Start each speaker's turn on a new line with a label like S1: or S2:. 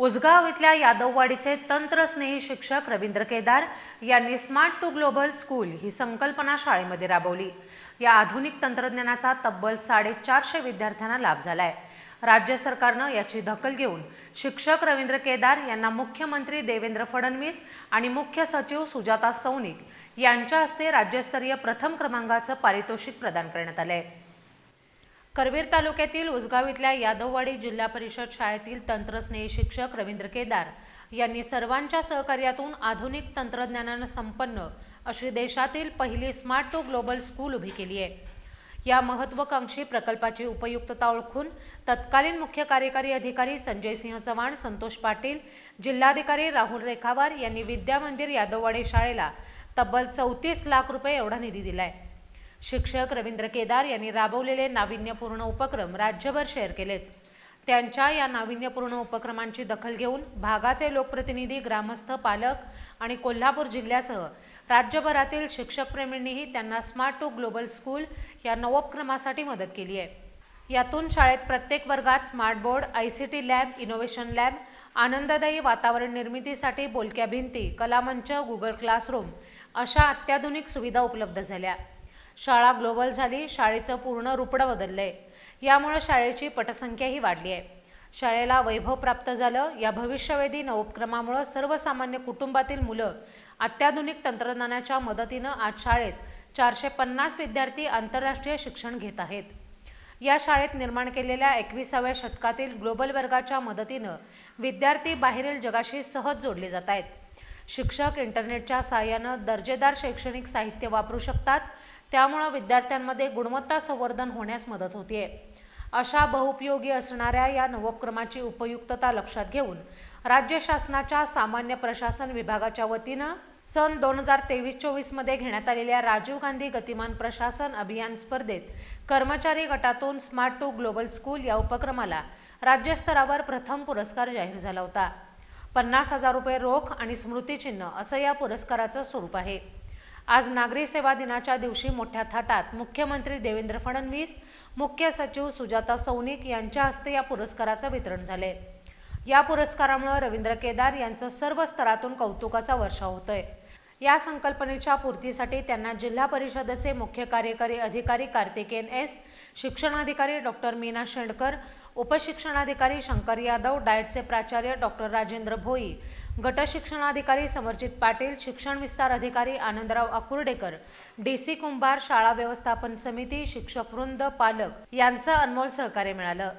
S1: उसगाव इथल्या यादववाडीचे तंत्रस्नेही शिक्षक रवींद्र केदार यांनी स्मार्ट टू ग्लोबल स्कूल ही संकल्पना शाळेमध्ये राबवली. या आधुनिक तंत्रज्ञानाचा तब्बल साडेचारशे विद्यार्थ्यांना लाभ झालाय. राज्य सरकारनं याची दखल घेऊन शिक्षक रवींद्र केदार यांना मुख्यमंत्री देवेंद्र फडणवीस आणि मुख्य सचिव सुजाता सौनिक यांच्या हस्ते राज्यस्तरीय प्रथम क्रमांकाचं पारितोषिक प्रदान करण्यात आलं आहे करवीर तालुक्यातील उसगाव इथल्या यादववाडी जिल्हा परिषद शाळेतील तंत्रस्नेही शिक्षक रवींद्र केदार यांनी सर्वांच्या सहकार्यातून आधुनिक तंत्रज्ञानानं संपन्न अशी देशातील पहिली स्मार्ट टू ग्लोबल स्कूल उभी केली आहे. या महत्वाकांक्षी प्रकल्पाची उपयुक्तता ओळखून तत्कालीन मुख्य कार्यकारी अधिकारी संजय सिंह चव्हाण संतोष पाटील जिल्हाधिकारी राहुल रेखावार यांनी विद्या मंदिर यादववाडी शाळेला तब्बल चौतीस लाख रुपये एवढा निधी दिलाय. शिक्षक रवींद्र केदार यांनी राबवलेले नाविन्यपूर्ण उपक्रम राज्यभर शेअर केलेत. त्यांच्या या नाविन्यपूर्ण उपक्रमांची दखल घेऊन भागाचे लोकप्रतिनिधी ग्रामस्थ पालक आणि कोल्हापूर जिल्ह्यासह राज्यभरातील शिक्षकप्रेमींनीही त्यांना स्मार्ट टू ग्लोबल स्कूल या नवोपक्रमासाठी मदत केली आहे. यातून शाळेत प्रत्येक वर्गात smart board I C T lab innovation lab आनंददायी वातावरण निर्मितीसाठी बोलक्या भिंती कलामंच गुगल क्लासरूम अशा अत्याधुनिक सुविधा उपलब्ध झाल्या. शाळा ग्लोबल झाली शाळेचं पूर्ण रुपडं बदललंय. यामुळे शाळेची पटसंख्याही वाढली आहे शाळेला वैभव प्राप्त झालं. या भविष्यवेधी नवोपक्रमामुळं सर्वसामान्य कुटुंबातील मुलं अत्याधुनिक तंत्रज्ञानाच्या मदतीनं आज शाळेत चारशे पन्नास विद्यार्थी आंतरराष्ट्रीय शिक्षण घेत आहेत. या शाळेत निर्माण केलेल्या एकविसाव्या शतकातील ग्लोबल वर्गाच्या मदतीनं विद्यार्थी बाहेरील जगाशी सहज जोडले जात आहेत. शिक्षक इंटरनेटच्या साहाय्यानं दर्जेदार शैक्षणिक साहित्य वापरू शकतात. त्यामुळं विद्यार्थ्यांमध्ये गुणवत्ता संवर्धन होण्यास मदत होते अशा बहुपयोगी असणाऱ्या या नवोपक्रमाची उपयुक्तता लक्षात घेऊन राज्य शासनाच्या सामान्य प्रशासन विभागाच्या वतीनं सन दोन हजार तेवीस चोवीसमध्ये घेण्यात आलेल्या राजीव गांधी गतिमान प्रशासन अभियान स्पर्धेत कर्मचारी गटातून स्मार्ट टू ग्लोबल स्कूल या उपक्रमाला राज्यस्तरावर प्रथम पुरस्कार जाहीर झाला होता. पन्नास हजार रुपये रोख आणि स्मृतिचिन्ह असं या पुरस्काराचं स्वरूप आहे. आज नागरी सेवा दिनाच्या दिवशी मोठ्या थाटात. मुख्यमंत्री देवेंद्र फडणवीस मुख्य सचिव सुजाता सौनिक यांच्या हस्ते या पुरस्काराचं वितरण झाले. या पुरस्कारामुळे रवींद्र केदार यांचं सर्व स्तरातून कौतुकाचा वर्षाव होतोय. या संकल्पनेच्या पूर्तीसाठी त्यांना जिल्हा परिषदेचे मुख्य कार्यकारी अधिकारी कार्तिकेन एस शिक्षणाधिकारी डॉक्टर मीना शेंडकर उपशिक्षणाधिकारी शंकर यादव डाएटचे प्राचार्य डॉक्टर राजेंद्र भोई गट शिक्षणाधिकारी समरजित पाटील शिक्षण विस्तार अधिकारी आनंदराव अकुर्डेकर डी सी कुंभार शाळा व्यवस्थापन समिती शिक्षक वृंद पालक यांचं अनमोल सहकार्य मिळालं.